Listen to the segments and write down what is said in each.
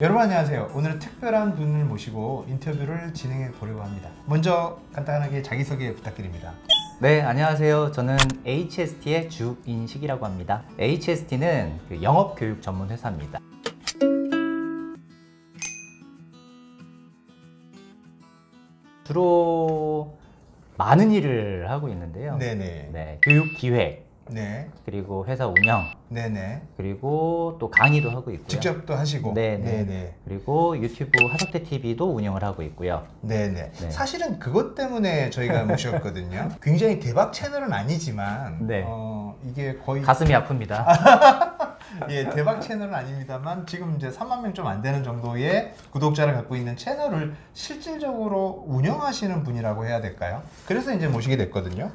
여러분 안녕하세요. 오늘은 특별한 분을 모시고 인터뷰를 진행해 보려고 합니다. 먼저 간단하게 자기소개 부탁드립니다. 네, 안녕하세요. 저는 HST의 주인식이라고 합니다. HST는 그 영업교육 전문 회사입니다. 주로 많은 일을 하고 있는데요. 네네. 네, 교육 기획, 네. 그리고 회사 운영, 네네. 그리고 또 강의도 하고 있고요. 직접 또 하시고. 네네. 네네. 그리고 유튜브 하석대 TV도 운영을 하고 있고요. 네네. 네. 사실은 그것 때문에 저희가 모셨거든요. 굉장히 대박 채널은 아니지만, 네. 어, 이게 거의 가슴이 아픕니다. 예, 대박 채널은 아닙니다만 지금 이제 3만 명 좀 안 되는 정도의 구독자를 갖고 있는 채널을 실질적으로 운영하시는 분이라고 해야 될까요? 그래서 이제 모시게 됐거든요.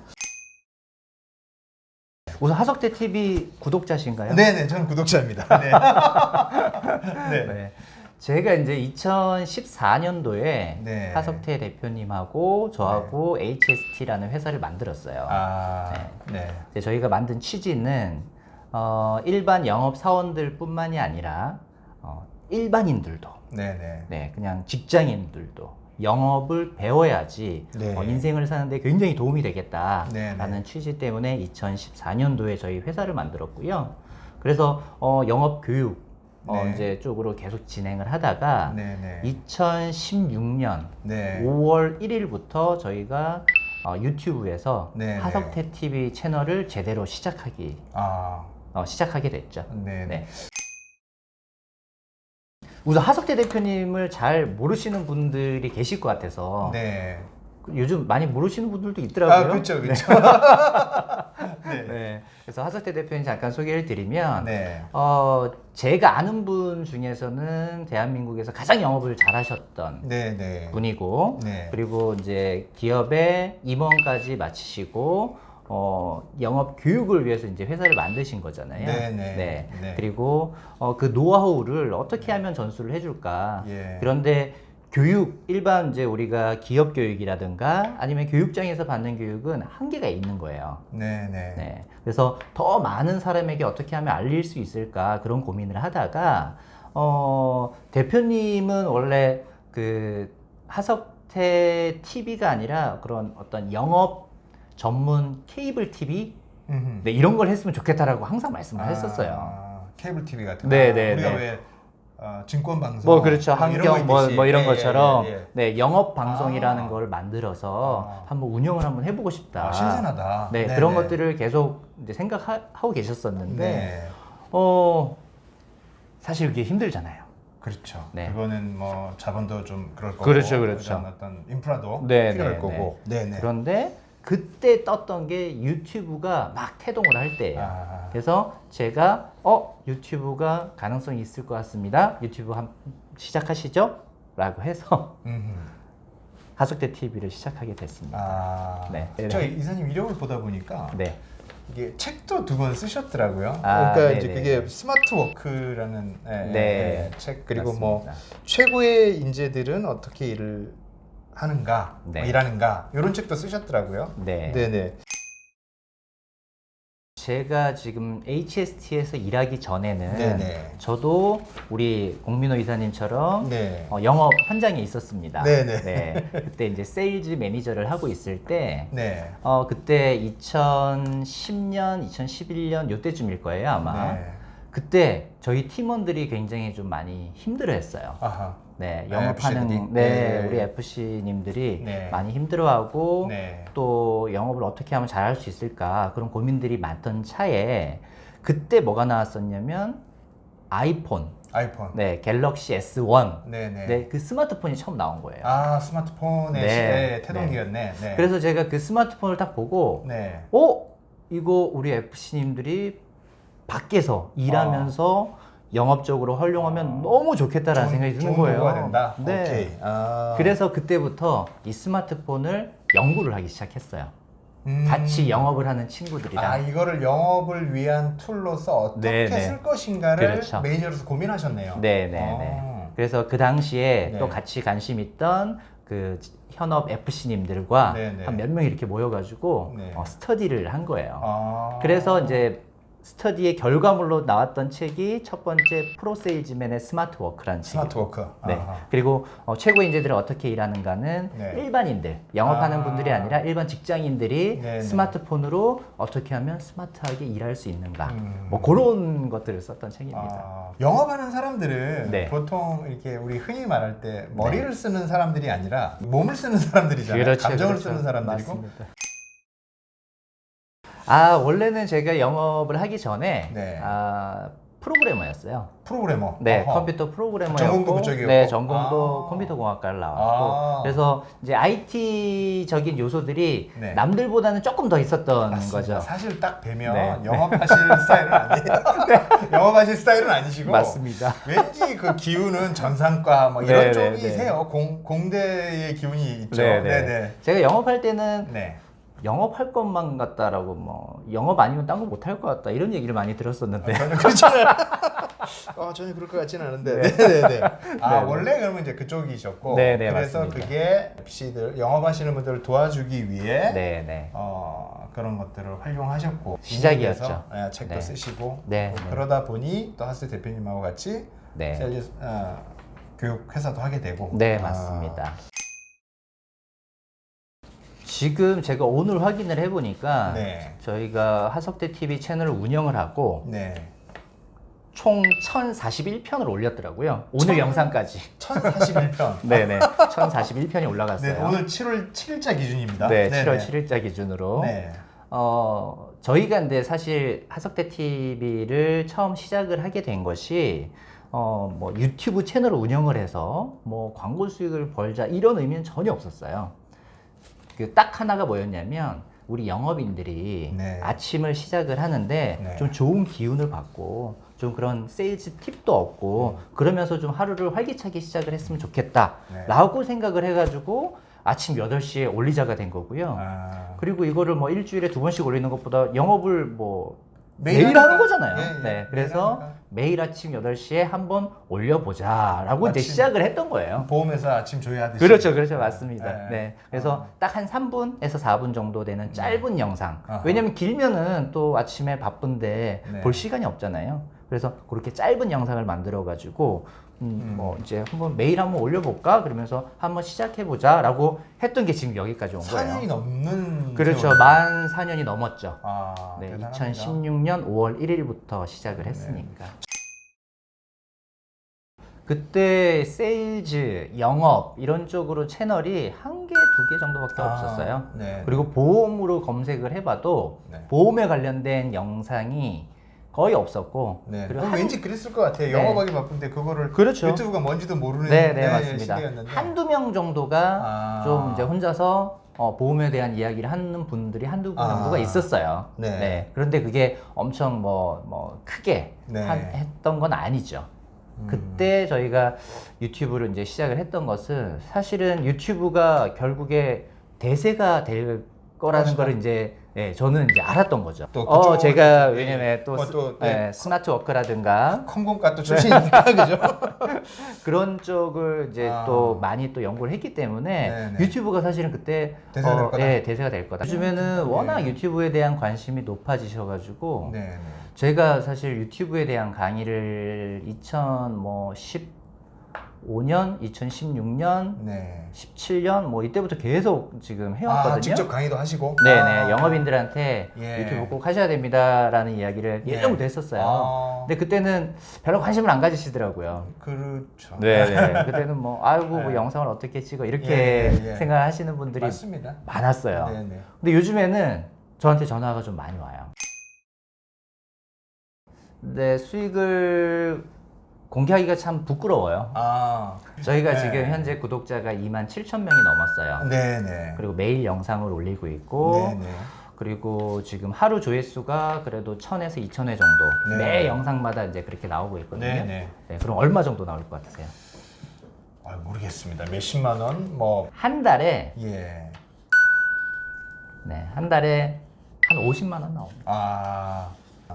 우선 하석대 TV 구독자신가요? 네네, 저는 구독자입니다. 네. 네. 네. 제가 이제 2014년도에 네. 하석태 대표님하고 저하고 HST라는 회사를 만들었어요. 아, 네. 이제 저희가 만든 취지는 어, 일반 영업 사원들뿐만이 아니라 어, 일반인들도, 네 네. 네, 그냥 직장인들도 영업을 배워야지 네. 어, 인생을 사는데 굉장히 도움이 네, 되겠다라는 네. 취지 때문에 2014년도에 저희 회사를 만들었고요. 그래서 어, 영업 교육 어, 네. 이제 쪽으로 계속 진행을 하다가 네 네. 2016년 네. 5월 1일부터 저희가 어, 유튜브에서 네, 하석태 TV 채널을 제대로 시작하기 아, 어, 시작하게 됐죠. 네 네. 네. 우선 하석태 대표님을 잘 모르시는 분들이 계실 것 같아서 네. 요즘 많이 모르시는 분들도 있더라고요. 아, 그렇죠, 그렇죠. 네. 네. 그래서 하석태 대표님 잠깐 소개를 드리면 네. 어, 제가 아는 분 중에서는 대한민국에서 가장 영업을 잘하셨던 네 네. 분이고 네. 그리고 이제 기업의 임원까지 마치시고 어, 영업 교육을 위해서 이제 회사를 만드신 거잖아요. 네네. 네. 네. 그리고 어, 그 노하우를 어떻게 하면 전수를 해줄까. 예. 그런데 교육 일반 이제 우리가 기업 교육이라든가 아니면 교육장에서 받는 교육은 한계가 있는 거예요. 네네. 네. 그래서 더 많은 사람에게 어떻게 하면 알릴 수 있을까 그런 고민을 하다가 어, 대표님은 원래 그 하석태 TV가 아니라 그런 어떤 영업 전문 케이블 TV 음흠. 네, 이런 걸 했으면 좋겠다라고 항상 말씀을 했었어요. 아, 케이블 TV 같은 네, 거. 네, 우리가 네. 왜 어, 증권 방송 뭐 그렇죠 환경 뭐. 뭐 이런 예, 것처럼 예, 예, 예. 네 영업 방송이라는 아. 걸 만들어서 아. 한번 운영을 한번 해보고 싶다. 아, 신선하다. 네 네네. 그런 것들을 계속 이제 생각하고 계셨었는데 네. 어 사실 그게 힘들잖아요. 그렇죠. 네. 그거는 뭐 자본도 좀 그럴 거고, 그렇죠, 그렇죠. 어떤 인프라도 네, 필요할 네, 거고. 네, 네. 그런데 그때 떴던 게 유튜브가 막 태동을 할 때예요. 아, 그래서 제가 어 유튜브가 가능성이 있을 것 같습니다. 유튜브 한 시작하시죠? 라고 해서 음흠. 하석대 TV를 시작하게 됐습니다. 아, 네. 저 이사님 이력을 보다 보니까 네. 이게 책도 두권 쓰셨더라고요. 아, 그러니까 네네. 이제 그게 스마트 워크라는 예, 네. 예, 예, 책 그리고 뭐 맞습니다. 최고의 인재들은 어떻게 일을 하는가, 네. 뭐 일하는가 이런 책도 쓰셨더라고요. 네. 네네. 제가 지금 HST에서 일하기 전에는 네네. 저도 우리 공민호 이사님처럼 네. 어, 영업 현장에 있었습니다. 네네. 네. 그때 이제 세일즈 매니저를 하고 있을 때 네. 어, 그때 2010년, 2011년 요때쯤일 거예요, 아마. 네. 그때 저희 팀원들이 굉장히 좀 많이 힘들어 했어요. 아하. 네, 아, 영업하는 들이? 네, 네. 우리 FC님들이 네. 많이 힘들어하고 네. 또 영업을 어떻게 하면 잘할 수 있을까 그런 고민들이 많던 차에 그때 뭐가 나왔었냐면 아이폰, 아이폰. 네, 갤럭시 S1, 네네. 네, 그 스마트폰이 처음 나온 거예요. 아 스마트폰의 네. 시대의 태동기였네. 네. 그래서 제가 그 스마트폰을 딱 보고 네. 어? 이거 우리 FC님들이 밖에서 일하면서 영업적으로 활용하면 아. 너무 좋겠다라는 생각이 드는 거예요. 된다. 네. 오케이. 아. 그래서 그때부터 이 스마트폰을 연구를 하기 시작했어요. 음. 같이 영업을 하는 친구들이랑. 아 이거를 영업을 위한 툴로서 어떻게 네, 네. 쓸 것인가를 그렇죠. 매니저로서 고민하셨네요. 네, 네, 네. 어. 그래서 그 당시에 네. 또 같이 관심 있던 그 현업 FC님들과 네, 네. 한 몇 명 이렇게 모여가지고 네. 어, 스터디를 한 거예요. 아. 그래서 이제 스터디의 결과물로 나왔던 책이 첫 번째 프로세일즈맨의 스마트 워크라는 책. 스마트 워크. 네. 아하. 그리고 어, 최고 인재들은 어떻게 일하는가는 네. 일반인들, 영업하는 아. 분들이 아니라 일반 직장인들이 네, 네. 스마트폰으로 어떻게 하면 스마트하게 일할 수 있는가. 음. 뭐 그런 것들을 썼던 책입니다. 아, 영업하는 사람들은 네. 보통 이렇게 우리 흔히 말할 때 머리를 쓰는 사람들이 아니라 몸을 쓰는 사람들이잖아요. 그렇죠, 감정을 그렇죠. 쓰는 사람들이고. 맞습니다. 아 원래는 제가 영업을 하기 전에 네. 아, 프로그래머였어요. 프로그래머. 네, 어허. 컴퓨터 프로그래머였고, 전공도 그쪽이었고? 네, 전공도 아. 컴퓨터 공학과를 나왔고, 아. 그래서 이제 IT적인 요소들이 네. 남들보다는 조금 더 있었던 맞습니다. 거죠. 사실 딱 뵈면 네. 영업하실 스타일은 아니에요. 영업하실 스타일은 아니시고 맞습니다. 왠지 그 기운은 전산과 뭐 네, 이런 네, 쪽이세요. 공, 공대의 기운이 있죠. 네, 네, 네. 네. 제가 영업할 때는 네. 영업할 것만 같다라고 뭐 영업 아니면 딴 거 못 할 것 같다 이런 얘기를 많이 들었었는데 전혀 그렇지 않아요. 아, 전혀 그럴 것 같지는 않은데. 네, 네, 네. 아, 네. 원래 그러면 이제 그쪽이셨고. 네, 네, 그래서 맞습니다. 그게 FC들 영업하시는 분들을 도와주기 위해 네, 네. 어, 그런 것들을 활용하셨고 시작이었죠. 예, 책도 네. 쓰시고 네, 또 네. 그러다 보니 또 하스 대표님하고 같이 네. 셀리스 어, 교육 회사도 하게 되고. 네, 아, 맞습니다. 지금 제가 오늘 확인을 해보니까 네. 저희가 하석대 TV 채널을 운영을 하고 네. 총 1041편을 올렸더라고요. 오늘 천- 영상까지. 1041편. 네네. 1041편이 올라갔어요. 네, 오늘 7월 7일자 기준입니다. 네, 네, 7월 네. 7일자 기준으로. 네. 어, 저희가 근데 사실 하석대 TV를 처음 시작을 하게 된 것이 어, 뭐 유튜브 채널을 운영을 해서 뭐 광고 수익을 벌자 이런 의미는 전혀 없었어요. 그 딱 하나가 뭐였냐면 우리 영업인들이 네. 아침을 시작을 하는데 네. 좀 좋은 기운을 받고 좀 그런 세일즈 팁도 얻고 음. 그러면서 좀 하루를 활기차게 시작을 했으면 좋겠다 네. 라고 생각을 해가지고 아침 8시에 올리자가 된 거고요. 아, 그리고 이거를 뭐 일주일에 두 번씩 올리는 것보다 영업을 뭐 매일 매일, 하는. 거잖아요. 예, 예. 네. 매일 그래서 하니까. 매일 아침 8시에 한번 올려보자 라고 이제 아침. 시작을 했던 거예요. 보험회사 아침 조회하듯이. 그렇죠, 그렇죠, 맞습니다. 네. 네, 그래서 딱한 3분에서 4분 정도 되는 짧은 영상. 아하. 왜냐면 길면은 또 아침에 바쁜데 네. 볼 시간이 없잖아요. 그래서 그렇게 짧은 영상을 만들어 가지고 음, 음. 뭐 이제 한번 매일 한번 올려볼까 그러면서 한번 시작해보자라고 했던 게 지금 여기까지 온 4년이 거예요. 넘는 그렇죠. 만 4년이 넘었죠. 아, 네, 대단합니다. 2016년 5월 1일부터 시작을 네. 했으니까. 그때 세일즈, 영업 이런 쪽으로 채널이 한 개, 두 개 정도밖에 아, 없었어요. 네. 그리고 보험으로 검색을 해봐도 네. 보험에 관련된 영상이 거의 없었고 네. 그리고 한- 왠지 그랬을 것 같아요. 네. 영업하기 바쁜데 그거를 그렇죠. 유튜브가 뭔지도 모르는 네, 네, 네, 맞습니다. 시대였는데. 한두 명 정도가 아. 좀 이제 혼자서 어, 보험에 대한 이야기를 하는 분들이 한두 분 아. 정도가 있었어요. 네. 그런데 그게 엄청 뭐, 뭐 크게 네. 한- 했던 건 아니죠. 음. 그때 저희가 유튜브를 이제 시작을 했던 것은 사실은 유튜브가 결국에 대세가 될 거라는 그렇죠. 거를 이제 예, 저는 이제 알았던 거죠. 또 어, 제가 네. 왜냐면 또, 뭐 스, 또, 네. 예, 스마트 워크라든가 컴공과 또 출신이니까 그죠? 그런 쪽을 이제 아. 또 많이 또 연구를 했기 때문에 네네. 유튜브가 사실은 그때 대세가 될 거다. 예, 대세가 될 거다. 요즘에는 네. 워낙 유튜브에 대한 관심이 높아지셔가지고 네, 네. 제가 사실 유튜브에 대한 강의를 2015년, 2016년, 네. 17년 뭐 이때부터 계속 지금 해왔거든요. 아, 직접 강의도 하시고? 네네 아. 영업인들한테 예. 유튜브 꼭 하셔야 됩니다라는 이야기를 네. 예전부터 했었어요. 아. 근데 그때는 별로 관심을 안 가지시더라고요. 그렇죠. 네네. 그때는 뭐 아이고 뭐 네. 영상을 어떻게 찍어 이렇게 예, 예, 예. 생각하시는 분들이 맞습니다. 많았어요. 네, 네. 근데 요즘에는 저한테 전화가 좀 많이 와요. 근데 수익을 공개하기가 참 부끄러워요. 아. 저희가 네. 지금 현재 구독자가 2만 7천 명이 넘었어요. 네, 네. 그리고 매일 영상을 올리고 있고 네, 네. 그리고 지금 하루 조회수가 그래도 1000에서 2000회 정도 네. 매 영상마다 이제 그렇게 나오고 있거든요. 네, 네. 네, 그럼 얼마 정도 나올 것 같으세요? 아, 모르겠습니다. 몇십만 원? 뭐 한 달에 예. 네, 한 달에 한 50만 원 나옵니다. 아.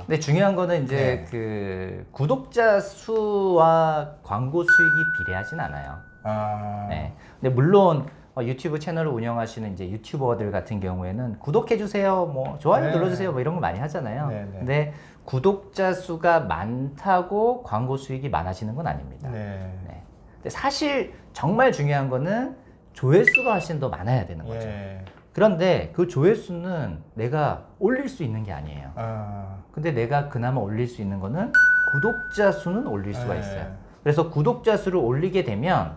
근데 중요한 거는 이제 네. 그 구독자 수와 광고 수익이 비례하진 않아요. 아. 네. 근데 물론 어, 유튜브 채널을 운영하시는 이제 유튜버들 같은 경우에는 구독해 주세요, 뭐 좋아요 네. 눌러주세요, 뭐 이런 거 많이 하잖아요. 네, 네. 근데 구독자 수가 많다고 광고 수익이 많아지는 건 아닙니다. 네. 네. 근데 사실 정말 중요한 거는 조회수가 훨씬 더 많아야 되는 거죠. 예. 그런데 그 조회수는 내가 올릴 수 있는 게 아니에요. 아, 근데 내가 그나마 올릴 수 있는 거는 구독자 수는 올릴 수가 네. 있어요. 그래서 구독자 수를 올리게 되면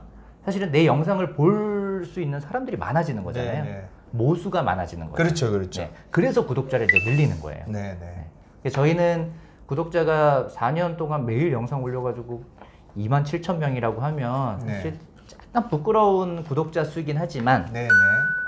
사실은 내 영상을 볼 수 있는 사람들이 많아지는 거잖아요. 네, 네. 모수가 많아지는 거죠. 그렇죠, 그렇죠. 네. 그래서 구독자를 이제 늘리는 거예요. 네, 네. 그래서 저희는 구독자가 4년 동안 매일 영상 올려가지고 2만 7천 명이라고 하면 네. 사실 약간 부끄러운 구독자 수이긴 하지만 네, 네.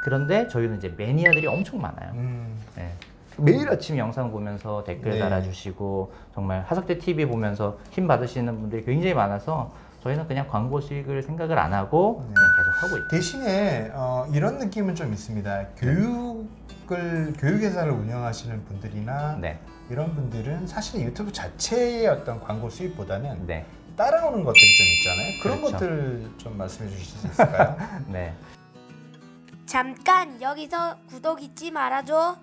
그런데 저희는 이제 매니아들이 엄청 많아요. 음, 네. 매일 아침 영상 보면서 댓글 네. 달아주시고 정말 하석대 TV 보면서 힘 받으시는 분들이 굉장히 많아서 저희는 그냥 광고 수익을 생각을 안 하고 네. 그냥 계속 하고 있죠. 대신에 어, 이런 느낌은 좀 있습니다. 교육을 교육 회사를 운영하시는 분들이나 네, 이런 분들은 사실 유튜브 자체의 어떤 광고 수입보다는 네, 따라오는 것들이 좀 있잖아요. 그런 그렇죠. 것들 좀 말씀해 주실 수 있을까요? 네. 잠깐 여기서 구독 잊지 말아줘.